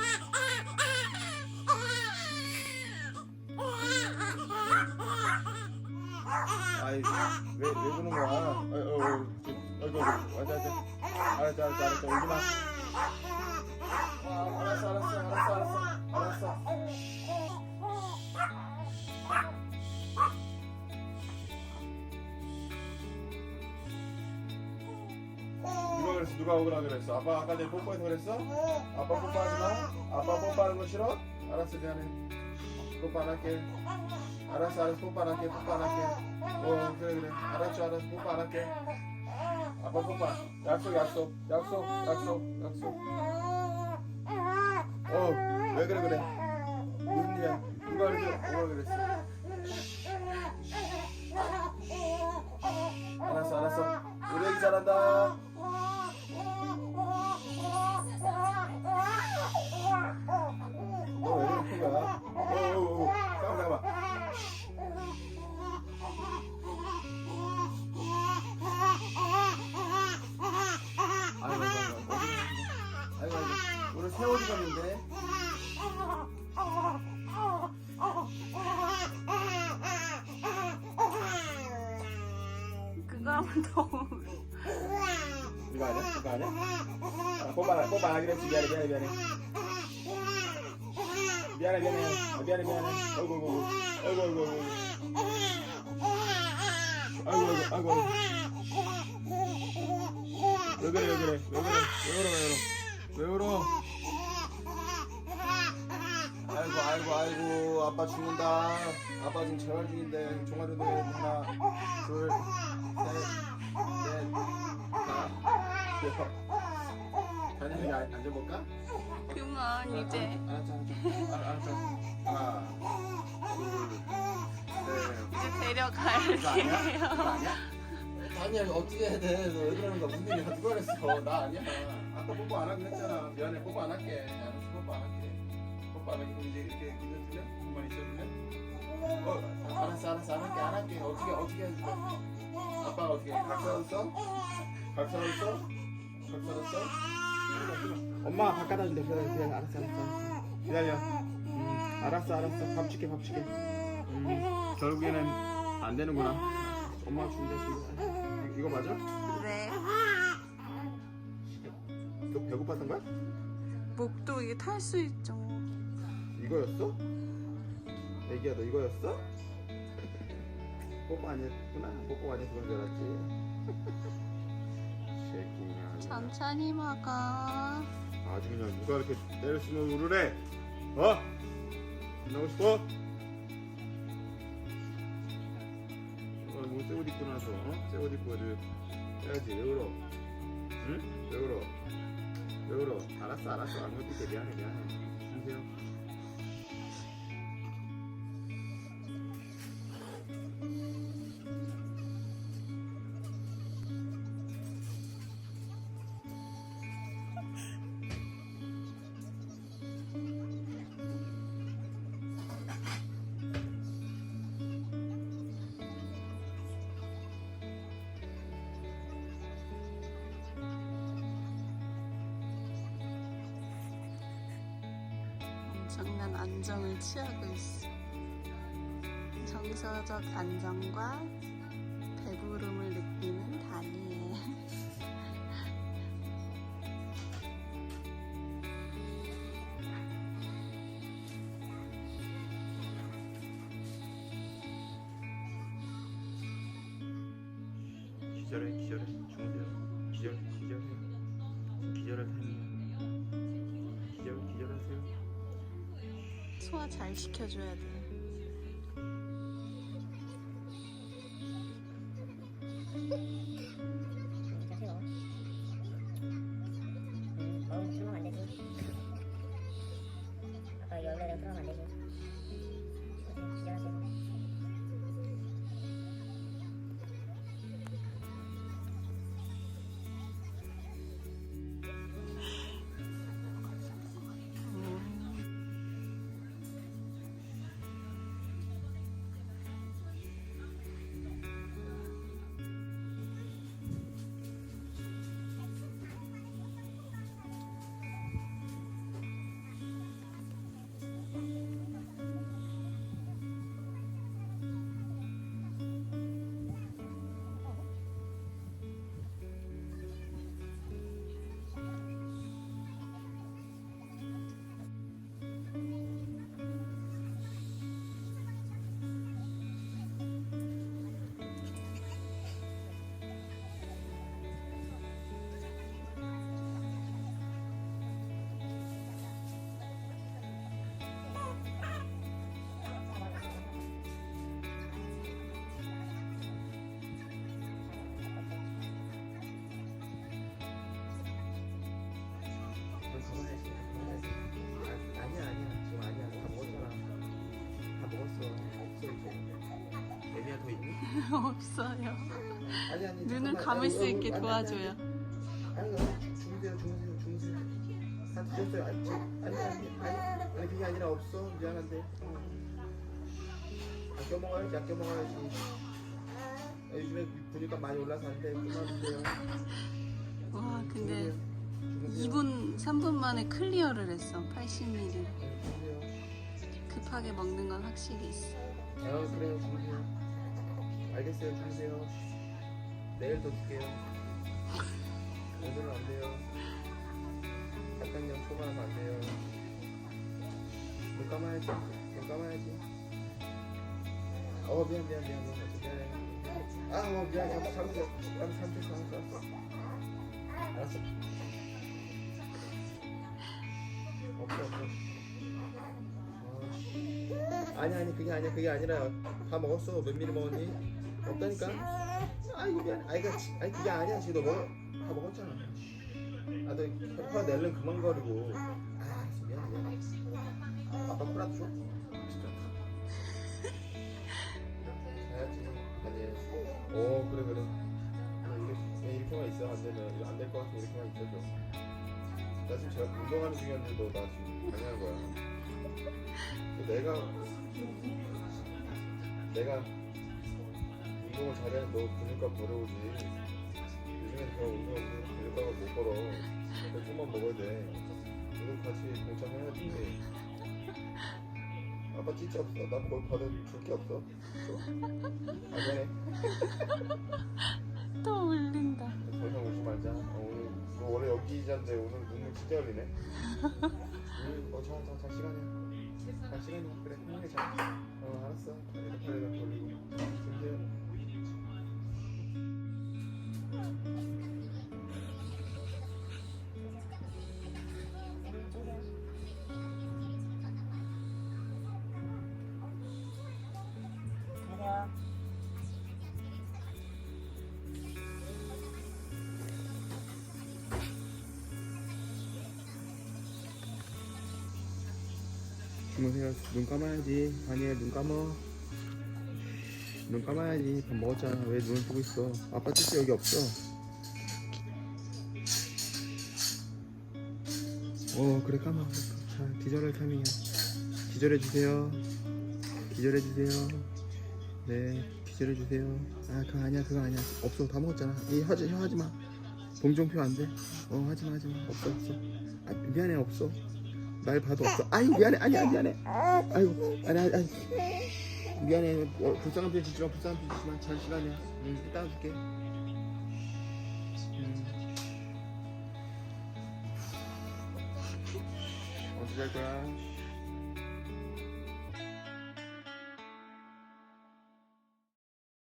Ah, ah. 누가 오그라 그랬어? 아빠 아까 내가 뽀뽀해서 그랬어? 아빠 뽀뽀하지 마. 아빠 뽀뽀하는 거 싫어? 알았어 미안해. 뽀뽀 안 할게. 알았어 알았어 뽀뽀 안 할게 뽀뽀 안 할게. 어 그래 그래. 알았죠 알았어 뽀뽀 안 할게. 아빠 뽀뽀. 약속 약속 약속 약속 약속. 어왜 그래 그래? 일이야? 누가 그랬어? 누가 그랬어? 알았어 알았어. 우리 애기 잘한다. 하면 더 이거? 이거 아니야? 아, 뽀뽀 안 뽀뽀 안 하기로 했지 미안해 미안해 미안해. 미안해 미안해. 아, 미안해 미안해. 어이구 어이구 어이구 어이구 아이고 아이고. 아이고 아이고 왜 그래 왜 그래? 왜 그래? 왜 울어 왜 울어 왜 울어 아이고 아이고 아빠 죽는다 아빠 지금 재활 중인데 종아리도 하나 둘 셋 넷 하나 여섯 다니 여기 앉- 앉아볼까? 그만 이제 알았어 알았어 하나 둘 셋 이제 이거 아니야? 이거 데려갈게요. 아니야? 이거 어떻게 해야 돼? 너왜 그러는 거야? 무슨 일이야? 누가 그랬어? 나 아니야. 아까 뽀뽀 안 하기로 했잖아. 미안해. 뽀뽀 안 할게. 알았어. 뽀뽀 안 할게. 그럼 이제 이렇게 있어줄래? 가만히 있어줄래? 어, 알았어, 알았어. 안 할게, 안 할게. 어떻게, 어떻게 해줄까? 아빠가 어떻게, 해? 각 사줬어? 각 사줬어? 각 사줬어? 엄마 밥 갖다 준대. 그래, 그래. 알았어, 알았어. 알았어. 기다려. 음, 알았어, 알았어. 밥 줄게, 밥 줄게. 음, 결국에는 안 되는구나. 엄마가 준대, 준대. 이거 맞아? 네. 너 배고팠던 거야? 목도 이게 탈 수 있죠. 이거였어? 애기야 너 이거였어? 뽀뽀 아니었구나 뽀뽀 아니어서 그런 줄 알았지 새끼야 천천히 먹어. 아주 그냥 누가 이렇게 때렸으면 우르래 어? 끝나고 싶어? 어, 뭐새 옷 입고 나서 어? 새옷 입고 어디 해야지 왜 울어? 응? 왜 울어? 왜 울어? 알았어 알았어 아무것도 있게 미안해 미안해 엄청난 안정을 취하고 있어. 정서적 안정과 배부름을 느끼는 다니엘. 기절해 기절해 주무세요 기절 소화 잘 시켜줘야 돼. 음, 너무 들어가면 안 되지. 아빠 열매를 들어가면 안 되지. 없어요. 아니 아니 눈을 잠깐만. 감을 아니, 수 어, 있게 아니, 도와줘요. 아니 아니 주무세요 주무세요 주무세요 다 드셨어요 아니 지- 아니 아니 아니 아니 그게 아니라 없어 미안한데 아껴 먹어야지 아껴 먹어야지 아, 요즘에 보니까 많이 올라서 안 돼 그만 드세요 와, 근데 주무세요 2분, 3분 만에 클리어를 했어. 80ml. 주무세요 급하게 먹는 건 확실히 있어. 아 그래요 주무세요 알겠어요. 주무세요. 내일 더 줄게요. 오늘은 안 돼요. 약간량 초과하면 안 돼요. 눈 감아야지. 눈 감아야지. 어 미안 미안 미안. 미안. 미안해. 아어 미안 잠깐 잠깐 잠깐 잠깐 잠깐 잠깐 알았어. 없어 없어 아니 아니 그게 아니야. 그게 아니라 다 먹었어. 몇 미리 먹었니? 없다니까. 아이고 미안. 아이 그 아니 그게 아니야. 지금 너 먹어. 다 먹었잖아. 아너 혀 낼름 그만 거리고. 아 미안 미안. 아빠 프라도 줘? 자야지 아니 오 그래 그래. 이렇게, 왜 이렇게만 있어 안 되면 안 될 것 같으면 이렇게만 있어줘. 나 지금 제가 운동하는 중이었는데 너 나 지금 방해한 거야. 내가 내가 운동을 잘해 너 근육감 버려오지. 요즘엔 저 운동을 근육감을 못 벌어. 그러니까 좀만 먹어야 돼. 이거 같이 동참해야지. 아빠 진짜 없어. 나뭘 받은 줄게 없어. 아 미안해 또 울린다. 더 이상 울지 말자. 어, 오늘 너 원래 여기 자인데 오늘 눈물 진짜 흘리네. 음, 어자 자 자 시간이야 자 시간이야 그래. 편하게 자어. 알았어. 이렇게 하려면 돌리고. 근데 안 주무세요. 눈 감아야지. 다니엘 눈 감어. 눈 감아야지. 밥 먹었잖아. 왜 눈을 뜨고 있어? 아빠 뜻이 여기 없어. 어 그래 감아. 자 기절할 타이밍이야. 기절해 주세요. 기절해 주세요. 네 기절해 주세요. 아 그거 아니야 그거 아니야. 없어 다 먹었잖아. 이 하지 하지 마. 동정표 안 돼. 어 하지 마 하지 마. 없어 없어. 아 미안해 없어. 날 봐도 없어. 아유 미안해 아니야 미안해. 아이고 아니 아니, 아니. 미안해 어, 불쌍한 편 짓지마 불쌍한 편 짓지마 잘 시간이야. 응 이따 줄게. 음. 언제 잘 거야?